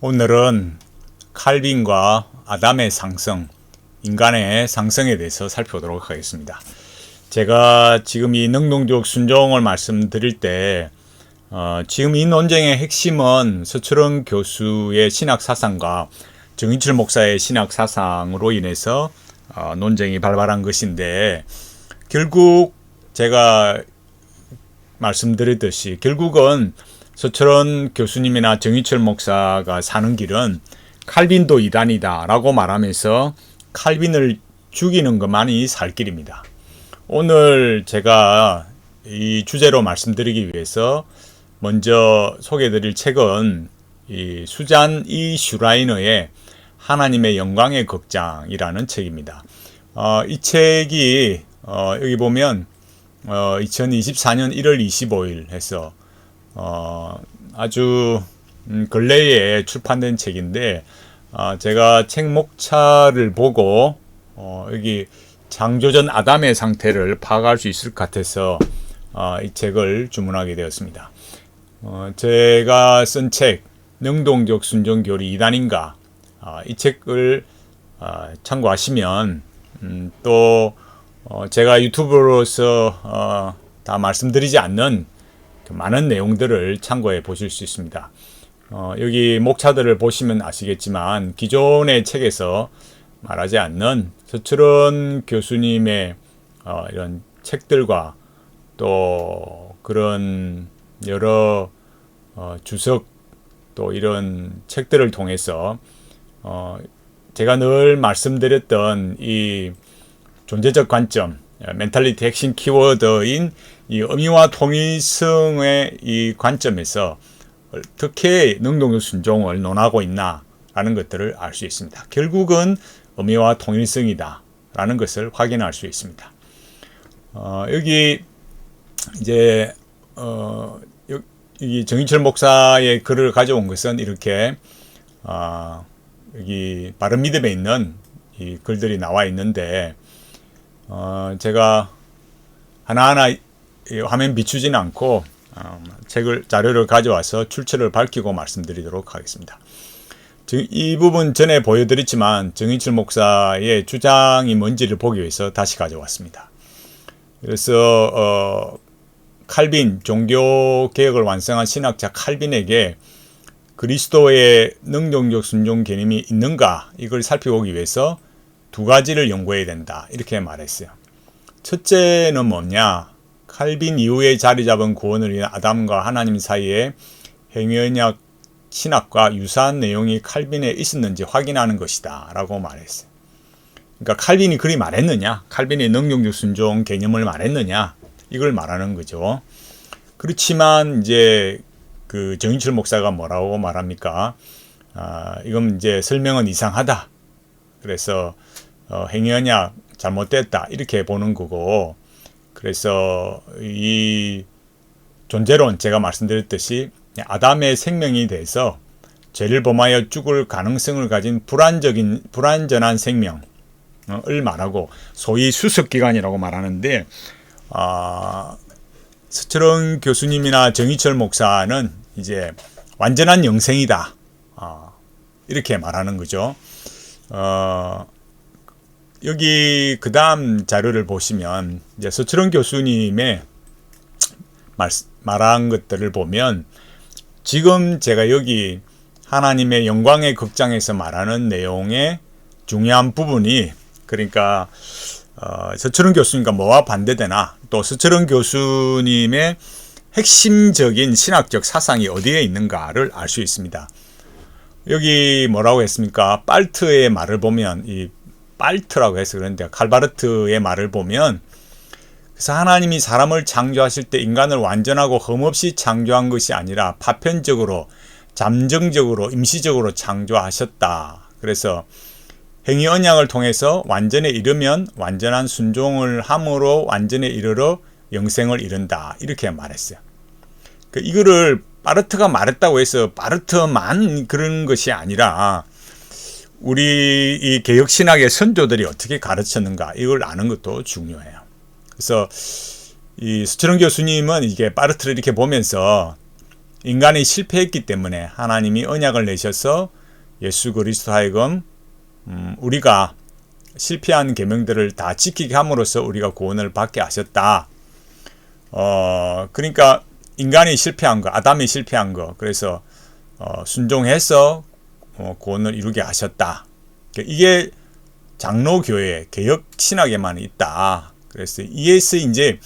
오늘은 칼빈과 아담의 상승, 인간의 상승에 대해서 살펴보도록 하겠습니다. 제가 지금 이 능동적 순종을 말씀드릴 때, 어, 지금 이 논쟁의 핵심은 서철원 교수의 신학 사상과 정인철 목사의 신학 사상으로 인해서 어, 논쟁이 발발한 것인데, 결국 제가 말씀드렸듯이 결국은 서철원 교수님이나 정희철 목사가 사는 길은 칼빈도 이단이다 라고 말하면서 칼빈을 죽이는 것만이 살 길입니다. 오늘 제가 이 주제로 말씀드리기 위해서 먼저 소개드릴 책은 이 수잔 이 슈라이너의 하나님의 영광의 극장이라는 책입니다. 어, 이 책이 어, 여기 보면 어, 2024년 1월 25일 해서 어, 아주 음, 근래에 출판된 책인데 어, 제가 책 목차를 보고 어, 여기 창조전 아담의 상태를 파악할 수 있을 것 같아서 어, 이 책을 주문하게 되었습니다. 어, 제가 쓴 책 능동적 순종교리 2단인가 어, 이 책을 어, 참고하시면 음, 또 어, 제가 유튜브로서 어, 다 말씀드리지 않는 그 많은 내용들을 참고해 보실 수 있습니다. 어, 여기 목차들을 보시면 아시겠지만 기존의 책에서 말하지 않는 서철원 교수님의 어, 이런 책들과 또 그런 여러 어, 주석 또 이런 책들을 통해서 어, 제가 늘 말씀드렸던 이 존재적 관점, 멘탈리티 핵심 키워드인 이 의미와 통일성의 이 관점에서 어떻게 능동적 순종을 논하고 있나라는 것들을 알 수 있습니다. 결국은 의미와 통일성이다라는 것을 확인할 수 있습니다. 어, 여기 이제 어, 여기 정인철 목사의 글을 가져온 것은 이렇게 어, 여기 바른 믿음에 있는 이 글들이 나와 있는데 어, 제가 하나하나 화면 비추지는 않고 어, 책을 자료를 가져와서 출처를 밝히고 말씀드리도록 하겠습니다. 이 부분 전에 보여드렸지만 정인철 목사의 주장이 뭔지를 보기 위해서 다시 가져왔습니다. 그래서 어, 칼빈 종교 개혁을 완성한 신학자 칼빈에게 그리스도의 능동적 순종 개념이 있는가 이걸 살펴보기 위해서 두 가지를 연구해야 된다. 이렇게 말했어요. 첫째는 뭐냐? 칼빈 이후에 자리 잡은 구원을 위한 아담과 하나님 사이에 행위언약 신학과 유사한 내용이 칼빈에 있었는지 확인하는 것이다. 라고 말했어요. 그러니까 칼빈이 그리 말했느냐? 칼빈의 능력적 순종 개념을 말했느냐? 이걸 말하는 거죠. 그렇지만 이제 그 정인철 목사가 뭐라고 말합니까? 아, 이건 이제 설명은 이상하다. 그래서 어, 행위언약 잘못됐다 이렇게 보는 거고 그래서 이 존재론 제가 말씀드렸듯이 아담의 생명이 돼서 죄를 범하여 죽을 가능성을 가진 불안적인 불안전한 생명을 말하고 소위 수습 기간이라고 말하는데 아 서철원 교수님이나 정희철 목사는 이제 완전한 영생이다 아, 이렇게 말하는 거죠. 어, 여기 그 다음 자료를 보시면 이제 서철원 교수님의 말, 말한 것들을 보면 지금 제가 여기 하나님의 영광의 극장에서 말하는 내용의 중요한 부분이 그러니까 어, 서철원 교수님과 뭐와 반대되나 또 서철원 교수님의 핵심적인 신학적 사상이 어디에 있는가를 알 수 있습니다. 여기 뭐라고 했습니까? 빨트의 말을 보면 이 빨트라고 해서 그런데 칼바르트의 말을 보면 그래서 하나님이 사람을 창조하실 때 인간을 완전하고 흠없이 창조한 것이 아니라 파편적으로 잠정적으로 임시적으로 창조하셨다. 그래서 행위 언약을 통해서 완전에 이르면 완전한 순종을 함으로 완전에 이르러 영생을 이룬다. 이렇게 말했어요. 그 이거를 바르트가 말했다고 해서 바르트만 그런 것이 아니라 우리 이 개혁 신학의 선조들이 어떻게 가르쳤는가 이걸 아는 것도 중요해요. 그래서 이 수철원 교수님은 이게 파르트를 이렇게 보면서 인간이 실패했기 때문에 하나님이 언약을 내셔서 예수 그리스도 하여금 음, 우리가 실패한 계명들을 다 지키게 함으로써 우리가 구원을 받게 하셨다. 어, 그러니까 인간이 실패한 거, 아담이 실패한 거, 그래서 어, 순종해서 어, 구원을 이루게 하셨다. 이게 장로교회 개혁 신학에만 있다. 그래서 이에서 이제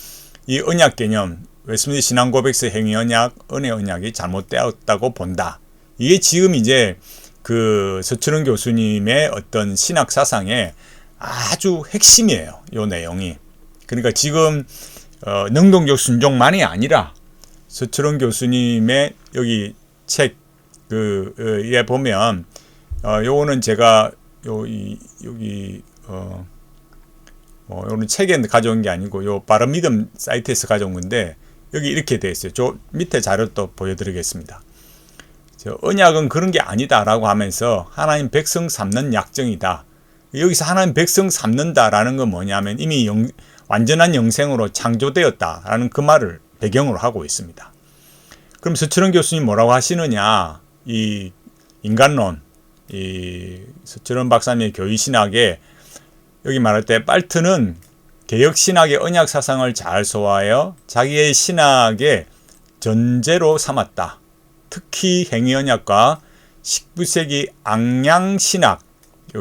이 언약 개념, 웨스민스 신앙 고백서 행위 언약, 은혜 언약이 잘못되었다고 본다. 이게 지금 이제 그 서철은 교수님의 어떤 신학 사상의 아주 핵심이에요. 요 내용이. 그러니까 지금 어, 능동적 순종만이 아니라 서철원 교수님의 여기 책 그에 보면 어, 요거는 제가 요 이, 여기 어, 어 요는 책에 가져온 게 아니고 요 바른 믿음 사이트에서 가져온 건데 여기 이렇게 돼 있어요. 저 밑에 자료 또 보여드리겠습니다. 저 언약은 그런 게 아니다라고 하면서 하나님 백성 삼는 약정이다. 여기서 하나님 백성 삼는다라는 건 뭐냐면 이미 영, 완전한 영생으로 창조되었다라는 그 말을 배경으로 하고 있습니다. 그럼 서철원 교수님 뭐라고 하시느냐? 이 인간론, 이 서철원 박사님의 교의 신학에 여기 말할 때 빨트는 개혁 신학의 언약 사상을 잘 소화하여 자기의 신학의 전제로 삼았다. 특히 행위 언약과 19세기 악량 신학,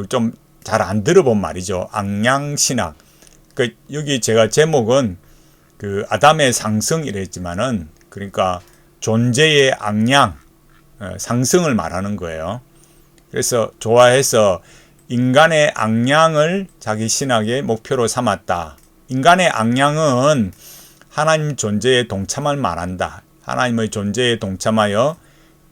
좀 잘 안 들어본 말이죠. 악량 신학. 그 여기 제가 제목은 그 아담의 상승이랬지만은 그러니까 존재의 어, 상승을 말하는 거예요. 그래서 좋아해서 인간의 악량을 자기 신학의 목표로 삼았다. 인간의 악량은 하나님 존재에 동참을 말한다. 하나님의 존재에 동참하여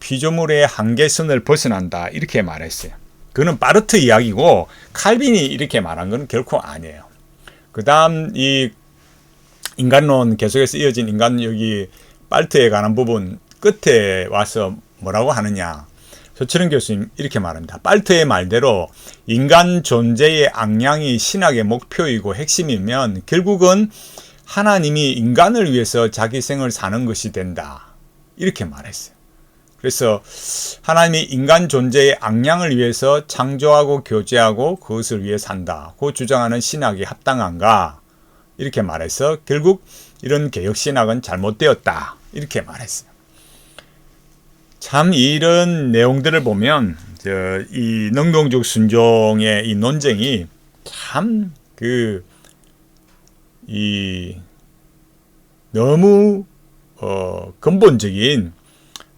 피조물의 한계선을 벗어난다. 이렇게 말했어요. 그는 파르트 이야기고 칼빈이 이렇게 말한 건 결코 아니에요. 그 다음 이 인간론 계속해서 이어진 인간 여기 빨트에 관한 부분 끝에 와서 뭐라고 하느냐. 조철은 교수님 이렇게 말합니다. 빨트의 말대로 인간 존재의 악량이 신학의 목표이고 핵심이면 결국은 하나님이 인간을 위해서 자기 생을 사는 것이 된다. 이렇게 말했어요. 그래서 하나님이 인간 존재의 악량을 위해서 창조하고 교제하고 그것을 위해 산다. 고 주장하는 신학이 합당한가? 이렇게 말해서 결국 이런 개혁 신학은 잘못되었다. 이렇게 말했어요. 참 이런 내용들을 보면 이 능동적 순종의 이 논쟁이 참 그 이 너무 어 근본적인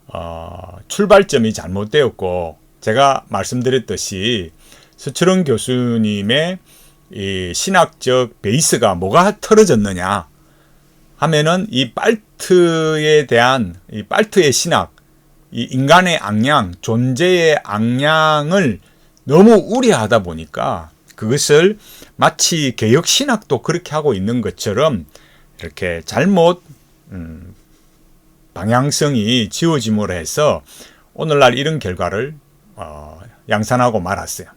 어 출발점이 잘못되었고 제가 말씀드렸듯이 서철원 교수님의 이 신학적 베이스가 뭐가 틀어졌느냐 하면은 이 빨트에 대한 이 빨트의 신학 이 인간의 악량, 존재의 악량을 너무 우려하다 보니까 그것을 마치 개혁 신학도 그렇게 하고 있는 것처럼 이렇게 잘못 음, 방향성이 지워짐으로 해서 오늘날 이런 결과를 어, 양산하고 말았어요.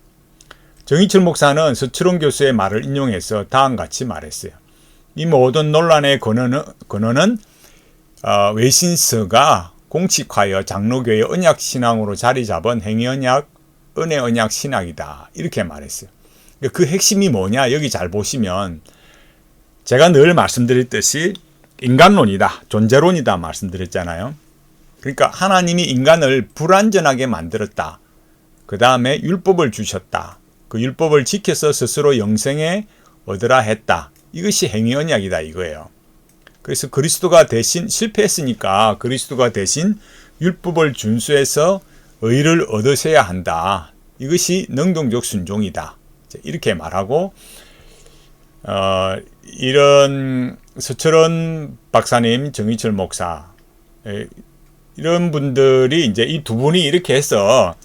정희철 목사는 서철원 교수의 말을 인용해서 다음같이 말했어요. 이 모든 논란의 근원은, 근원은 어, 외신서가 공식하여 장로교의 언약 신앙으로 자리 잡은 행위 언약, 은혜 언약 신학이다. 이렇게 말했어요. 그러니까 그 핵심이 뭐냐? 여기 잘 보시면 제가 늘 말씀드렸듯이 인간론이다, 존재론이다 말씀드렸잖아요. 그러니까 하나님이 인간을 불완전하게 만들었다. 그 다음에 율법을 주셨다. 그 율법을 지켜서 스스로 영생에 얻으라 했다. 이것이 행위 언약이다 이거예요. 그래서 그리스도가 대신 실패했으니까 그리스도가 대신 율법을 준수해서 의를 얻으셔야 한다. 이것이 능동적 순종이다. 이렇게 말하고 어, 이런 서철원 박사님, 정희철 목사 이런 분들이 이제 이 두 분이 이렇게 해서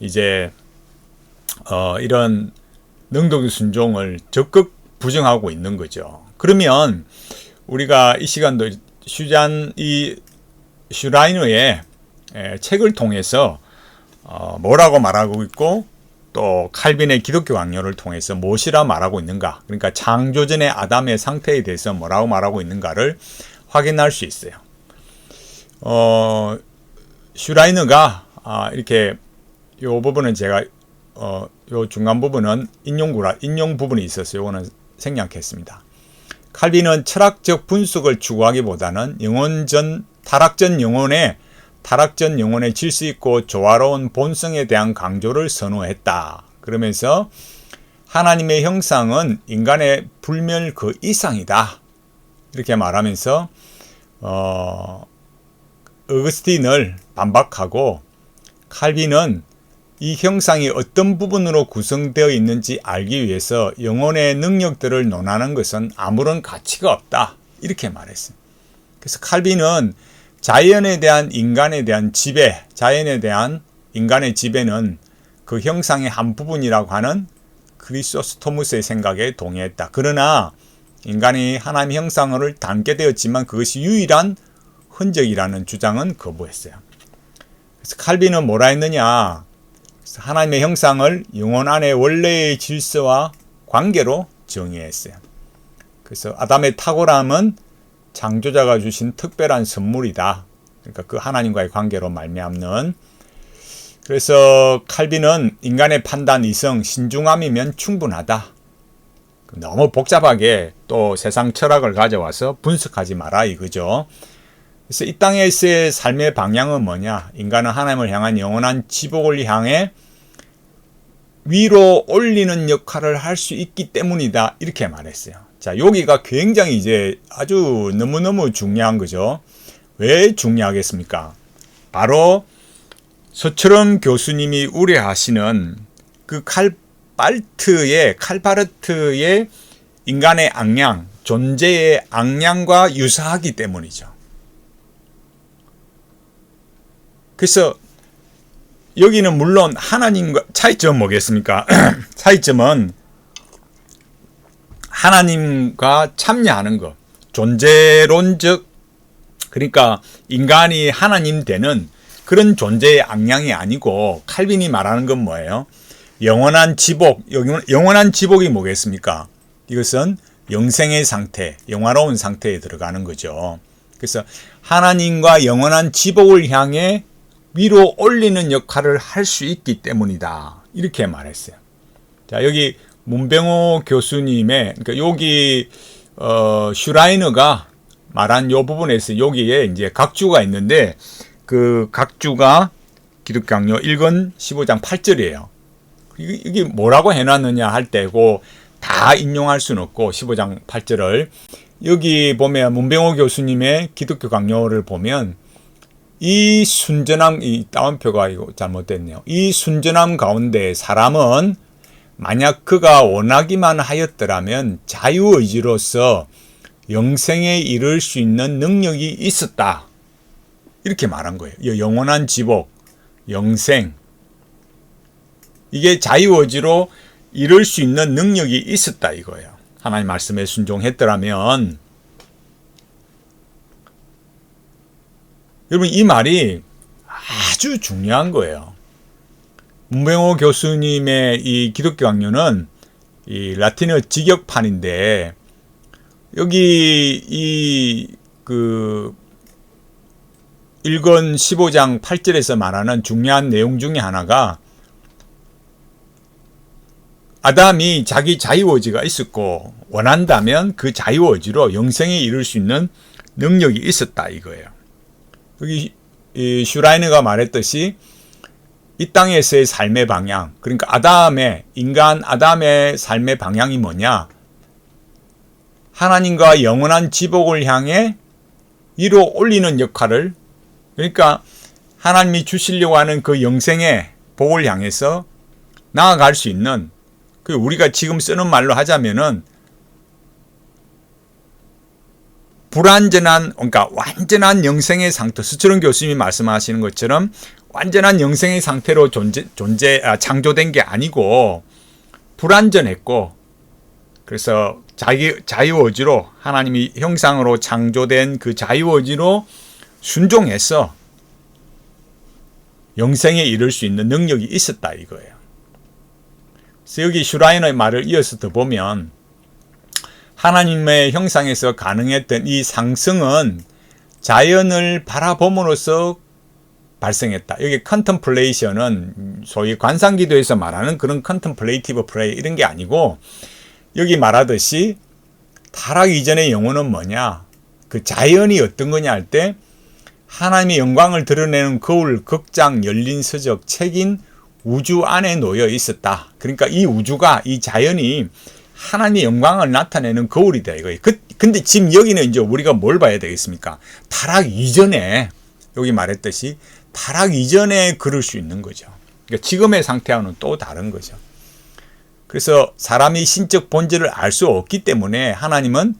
이제 어, 이런 능동적 순종을 적극 부정하고 있는 거죠. 그러면 우리가 이 시간도 슈잔 이 슈라이너의 책을 통해서 어, 뭐라고 말하고 있고 또 칼빈의 기독교 강요를 통해서 무엇이라 말하고 있는가 그러니까 창조전의 아담의 상태에 대해서 뭐라고 말하고 있는가를 확인할 수 있어요. 어, 슈라이너가 아, 이렇게 요 부분은 제가 어, 요 중간 부분은 인용 구라 인용 부분이 있었어요. 요거는 생략했습니다. 칼빈은 철학적 분석을 추구하기보다는 영혼전 타락전 영혼의 타락전 영혼의 질서 있고 조화로운 본성에 대한 강조를 선호했다. 그러면서 하나님의 형상은 인간의 불멸 그 이상이다. 이렇게 말하면서 어, 어거스틴을 반박하고 칼빈은 이 형상이 어떤 부분으로 구성되어 있는지 알기 위해서 영혼의 능력들을 논하는 것은 아무런 가치가 없다. 이렇게 말했습니다. 그래서 칼빈은 자연에 대한 인간에 대한 지배, 자연에 대한 인간의 지배는 그 형상의 한 부분이라고 하는 크리소스토무스의 생각에 동의했다. 그러나 인간이 하나님의 형상을 담게 되었지만 그것이 유일한 흔적이라는 주장은 거부했어요. 그래서 칼빈은 뭐라 했느냐? 하나님의 형상을 영혼 안의 원래의 질서와 관계로 정의했어요. 그래서 아담의 탁월함은 창조자가 주신 특별한 선물이다. 그러니까 그 하나님과의 관계로 말미암는 그래서 칼빈은 인간의 판단 이성 신중함이면 충분하다. 너무 복잡하게 또 세상 철학을 가져와서 분석하지 마라 이거죠. 그래서 이 땅에서의 삶의 방향은 뭐냐? 인간은 하나님을 향한 영원한 지복을 향해 위로 올리는 역할을 할 수 있기 때문이다. 이렇게 말했어요. 자, 여기가 굉장히 이제 아주 너무너무 중요한 거죠. 왜 중요하겠습니까? 바로 서철원 교수님이 우려하시는 그 칼발트의, 칼바르트의 인간의 악량, 존재의 악량과 유사하기 때문이죠. 그래서 여기는 물론 하나님과 차이점 뭐겠습니까? 차이점은 하나님과 참여하는 것. 존재론적 그러니까 인간이 하나님 되는 그런 존재의 악량이 아니고 칼빈이 말하는 건 뭐예요? 영원한 지복, 영원한 지복이 뭐겠습니까? 이것은 영생의 상태, 영화로운 상태에 들어가는 거죠. 그래서 하나님과 영원한 지복을 향해 위로 올리는 역할을 할 수 있기 때문이다. 이렇게 말했어요. 자, 여기 문병호 교수님의, 그러니까 여기, 어, 슈라이너가 말한 요 부분에서 여기에 이제 각주가 있는데, 그 각주가 기독강요 1권 15장 8절이에요. 이게 뭐라고 해놨느냐 할 때고 다 인용할 수는 없고 15장 8절을 여기 보면 문병호 교수님의 기독교 강요를 보면 이 순전함, 이 따옴표가 이거 잘못됐네요. 이 순전함 가운데 사람은 만약 그가 원하기만 하였더라면 자유의지로서 영생에 이를 수 있는 능력이 있었다. 이렇게 말한 거예요. 영원한 지복, 영생. 이게 자유의지로 이룰 수 있는 능력이 있었다 이거예요. 하나님 말씀에 순종했더라면 여러분 이 말이 아주 중요한 거예요. 문병호 교수님의 이 기독교 강요는 이 라틴어 직역판인데 여기 이 그 1권 15장 8절에서 말하는 중요한 내용 중에 하나가 아담이 자기 자유의지가 있었고 원한다면 그 자유의지로 영생에 이를 수 있는 능력이 있었다 이거예요. 여기 슈라이너가 말했듯이 이 땅에서의 삶의 방향, 그러니까 아담의 인간 아담의 삶의 방향이 뭐냐? 하나님과 영원한 지복을 향해 위로 올리는 역할을 그러니까 하나님이 주시려고 하는 그 영생의 복을 향해서 나아갈 수 있는 그 우리가 지금 쓰는 말로 하자면은 불완전한 그러니까 완전한 영생의 상태 수철원 교수님이 말씀하시는 것처럼 완전한 영생의 상태로 존재 존재 아, 창조된 게 아니고 불완전했고 그래서 자기 자유의지로 하나님이 형상으로 창조된 그 자유의지로 순종해서 영생에 이를 수 있는 능력이 있었다 이거예요. 그래서 여기 슈라이너의 말을 이어서 더 보면 하나님의 형상에서 가능했던 이 상승은 자연을 바라봄으로써 발생했다. 여기 컨템플레이션은 소위 관상기도에서 말하는 그런 컨템플레이티브 프레이 이런 게 아니고 여기 말하듯이 타락 이전의 영혼은 뭐냐? 그 자연이 어떤 거냐 할 때 하나님의 영광을 드러내는 거울, 극장, 열린 서적, 책인 우주 안에 놓여 있었다. 그러니까 이 우주가 이 자연이 하나님의 영광을 나타내는 거울이다 이거예요. 그, 근데 지금 여기는 이제 우리가 뭘 봐야 되겠습니까? 타락 이전에 여기 말했듯이 타락 이전에 그럴 수 있는 거죠. 그러니까 지금의 상태와는 또 다른 거죠. 그래서 사람이 신적 본질을 알 수 없기 때문에 하나님은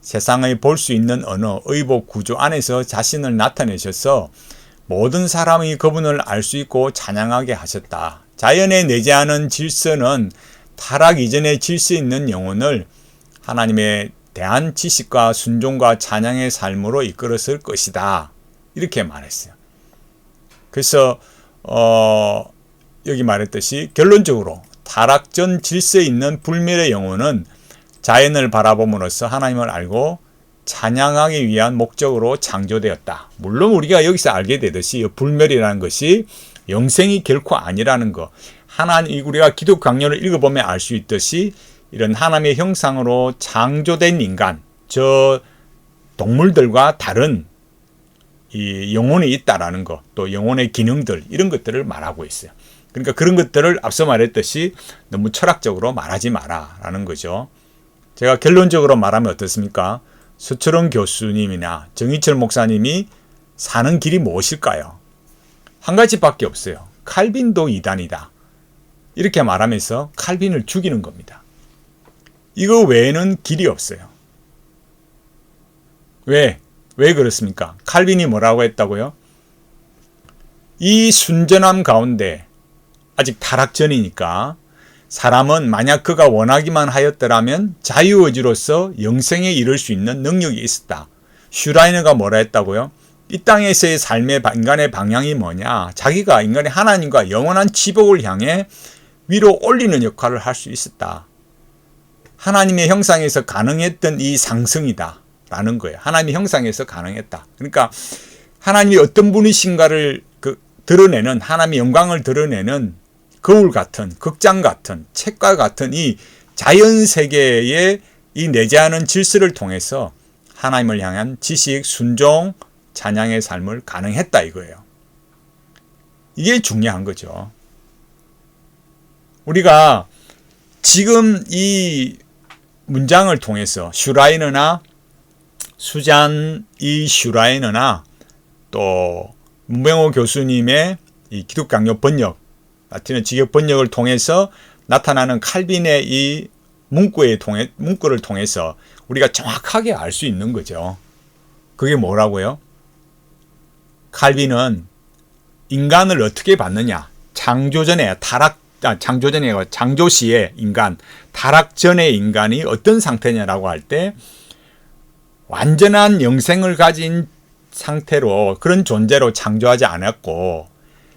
세상을 볼수 있는 언어, 의복 구조 안에서 자신을 나타내셔서 모든 사람이 그분을 알 수 있고 찬양하게 하셨다. 자연에 내재하는 질서는 타락 이전에 질서 있는 영혼을 하나님의 대한 지식과 순종과 찬양의 삶으로 이끌었을 것이다. 이렇게 말했어요. 그래서 어, 여기 말했듯이 결론적으로 타락 전 질서에 있는 불멸의 영혼은 자연을 바라봄으로써 하나님을 알고 찬양하기 위한 목적으로 창조되었다. 물론 우리가 여기서 알게 되듯이 불멸이라는 것이 영생이 결코 아니라는 것. 하나님 우리가 기독 강요를 읽어보면 알 수 있듯이 이런 하나님의 형상으로 창조된 인간, 저 동물들과 다른 이 영혼이 있다라는 것, 또 영혼의 기능들 이런 것들을 말하고 있어요. 그러니까 그런 것들을 앞서 말했듯이 너무 철학적으로 말하지 마라라는 거죠. 제가 결론적으로 말하면 어떻습니까? 수철원 교수님이나 정희철 목사님이 사는 길이 무엇일까요? 한 가지밖에 없어요. 칼빈도 이단이다. 이렇게 말하면서 칼빈을 죽이는 겁니다. 이거 외에는 길이 없어요. 왜? 왜 그렇습니까? 칼빈이 뭐라고 했다고요? 이 순전함 가운데 아직 타락 전이니까 사람은 만약 그가 원하기만 하였더라면 자유의지로서 영생에 이를 수 있는 능력이 있었다. 슈라이너가 뭐라 했다고요? 이 땅에서의 삶의 인간의 방향이 뭐냐? 자기가 인간의 하나님과 영원한 지복을 향해 위로 올리는 역할을 할 수 있었다. 하나님의 형상에서 가능했던 이 상승이다. 라는 거예요. 하나님의 형상에서 가능했다. 그러니까 하나님이 어떤 분이신가를 그 드러내는 하나님의 영광을 드러내는 거울 같은 극장 같은 책과 같은 이 자연 세계의 이 내재하는 질서를 통해서 하나님을 향한 지식, 순종, 찬양의 삶을 가능했다 이거예요. 이게 중요한 거죠. 우리가 지금 이 문장을 통해서 슈라이너나 수잔 이 슈라이너나 또 문병호 교수님의 이 기독 강요 번역 라틴어 직역 번역을 통해서 나타나는 칼빈의 이 문구에 통해 문구를 통해서 우리가 정확하게 알 수 있는 거죠. 그게 뭐라고요? 칼빈은 인간을 어떻게 봤느냐? 창조 전에 타락 아, 창조 전에 창조 시의 인간, 타락 전의 인간이 어떤 상태냐라고 할 때 완전한 영생을 가진 상태로 그런 존재로 창조하지 않았고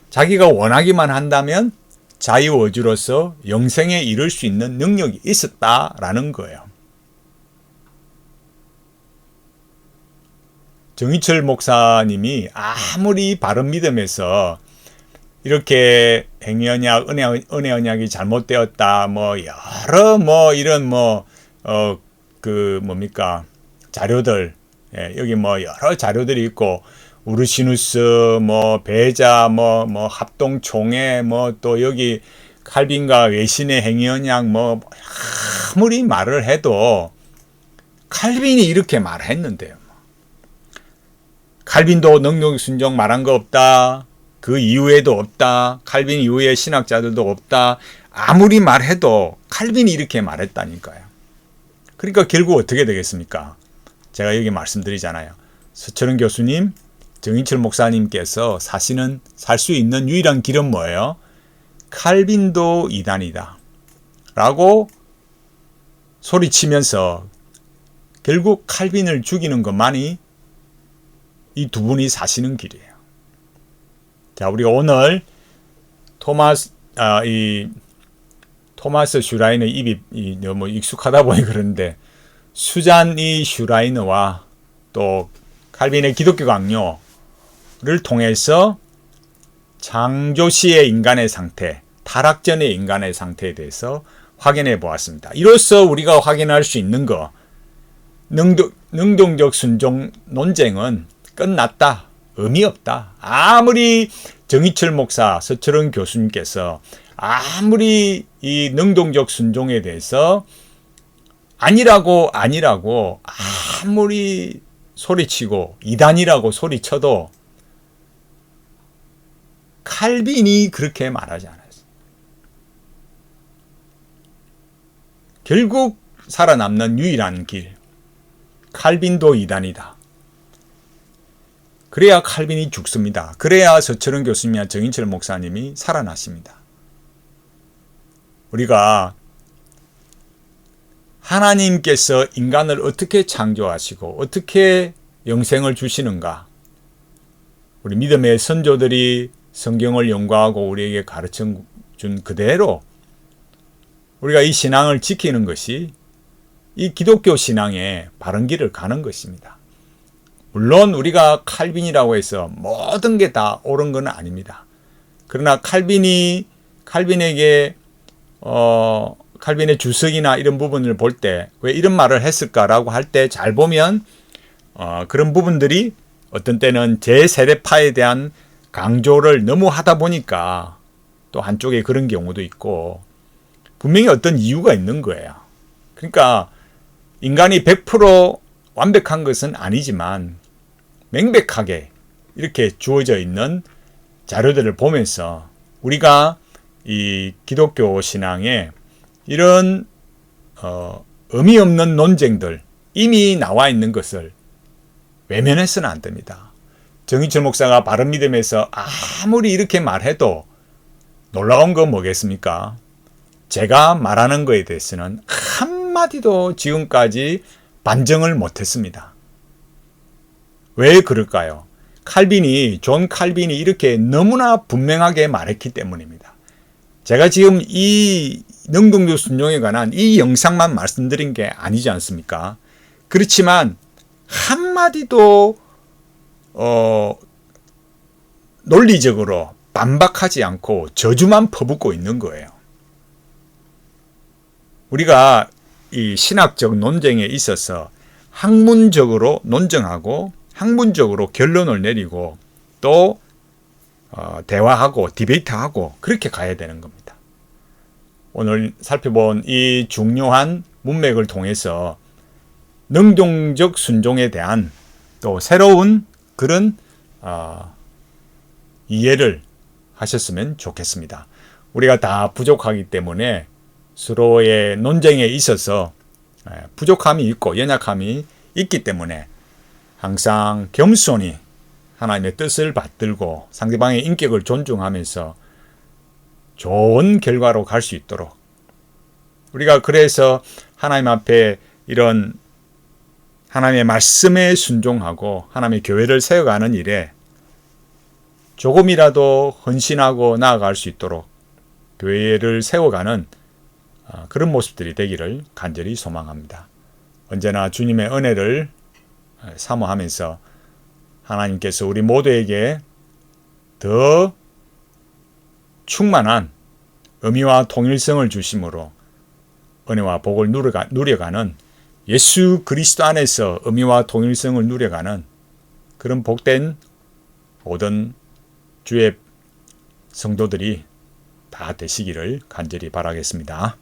자기가 원하기만 한다면 자유의지로서 영생에 이를 수 있는 능력이 있었다라는 거예요. 정희철 목사님이 아무리 바른 믿음에서 이렇게 행위 언약, 은혜, 은혜 언약이 잘못되었다, 뭐, 여러 뭐, 이런 뭐, 어, 그, 뭡니까, 자료들, 예, 여기 뭐, 여러 자료들이 있고, 우르시누스, 뭐, 배자, 뭐, 뭐, 합동총회, 뭐, 또 여기 칼빈과 외신의 행위 언약, 뭐, 아무리 말을 해도, 칼빈이 이렇게 말했는데요. 칼빈도 능력 순종 말한 거 없다. 그 이후에도 없다. 칼빈 이후에 신학자들도 없다. 아무리 말해도 칼빈이 이렇게 말했다니까요. 그러니까 결국 어떻게 되겠습니까? 제가 여기 말씀드리잖아요. 서철은 교수님, 정인철 목사님께서 사시는 살수 있는 유일한 길은 뭐예요? 칼빈도 이단이다. 라고 소리치면서 결국 칼빈을 죽이는 것만이 이 두 분이 사시는 길이에요. 자, 우리 오늘 토마스 아, 이 토마스 슈라이너 입이 이, 너무 익숙하다 보니 그런데 수잔 이 슈라이너와 또 칼빈의 기독교 강요를 통해서 창조시의 인간의 상태, 타락 전의 인간의 상태에 대해서 확인해 보았습니다. 이로써 우리가 확인할 수 있는 거, 능동, 능동적 순종 논쟁은 끝났다. 의미 없다. 아무리 정희철 목사, 서철은 교수님께서 아무리 이 능동적 순종에 대해서 아니라고 아니라고 아무리 소리치고 이단이라고 소리쳐도 칼빈이 그렇게 말하지 않았어요. 결국 살아남는 유일한 길 칼빈도 이단이다. 그래야 칼빈이 죽습니다. 그래야 서철은 교수님이나 정인철 목사님이 살아나십니다. 우리가 하나님께서 인간을 어떻게 창조하시고 어떻게 영생을 주시는가? 우리 믿음의 선조들이 성경을 연구하고 우리에게 가르쳐 준 그대로 우리가 이 신앙을 지키는 것이 이 기독교 신앙의 바른 길을 가는 것입니다. 물론 우리가 칼빈이라고 해서 모든 게 다 옳은 건 아닙니다. 그러나 칼빈이 칼빈에게 어 칼빈의 주석이나 이런 부분을 볼 때 왜 이런 말을 했을까라고 할 때 잘 보면 어 그런 부분들이 어떤 때는 제 세대파에 대한 강조를 너무 하다 보니까 또 한쪽에 그런 경우도 있고 분명히 어떤 이유가 있는 거예요. 그러니까 인간이 100% 완벽한 것은 아니지만 명백하게 이렇게 주어져 있는 자료들을 보면서 우리가 이 기독교 신앙에 이런 어, 의미 없는 논쟁들 이미 나와 있는 것을 외면해서는 안 됩니다. 정희철 목사가 바른 믿음에서 아무리 이렇게 말해도 놀라운 건 뭐겠습니까? 제가 말하는 거에 대해서는 한마디도 지금까지 반정을 못했습니다. 왜 그럴까요? 칼빈이, 존 칼빈이 이렇게 너무나 분명하게 말했기 때문입니다. 제가 지금 이 능동적 순종에 관한 이 영상만 말씀드린 게 아니지 않습니까? 그렇지만 한마디도 어, 논리적으로 반박하지 않고 저주만 퍼붓고 있는 거예요. 우리가 이 신학적 논쟁에 있어서 학문적으로 논쟁하고 학문적으로 결론을 내리고 또 어, 대화하고 디베이트하고 그렇게 가야 되는 겁니다. 오늘 살펴본 이 중요한 문맥을 통해서 능동적 순종에 대한 또 새로운 그런 어, 이해를 하셨으면 좋겠습니다. 우리가 다 부족하기 때문에 서로의 논쟁에 있어서 부족함이 있고 연약함이 있기 때문에 항상 겸손히 하나님의 뜻을 받들고 상대방의 인격을 존중하면서 좋은 결과로 갈 수 있도록 우리가 그래서 하나님 앞에 이런 하나님의 말씀에 순종하고 하나님의 교회를 세워가는 일에 조금이라도 헌신하고 나아갈 수 있도록 교회를 세워가는 아, 그런 모습들이 되기를 간절히 소망합니다. 언제나 주님의 은혜를 사모하면서 하나님께서 우리 모두에게 더 충만한 의미와 통일성을 주심으로 은혜와 복을 누려가, 누려가는 예수 그리스도 안에서 의미와 통일성을 누려가는 그런 복된 모든 주의 성도들이 다 되시기를 간절히 바라겠습니다.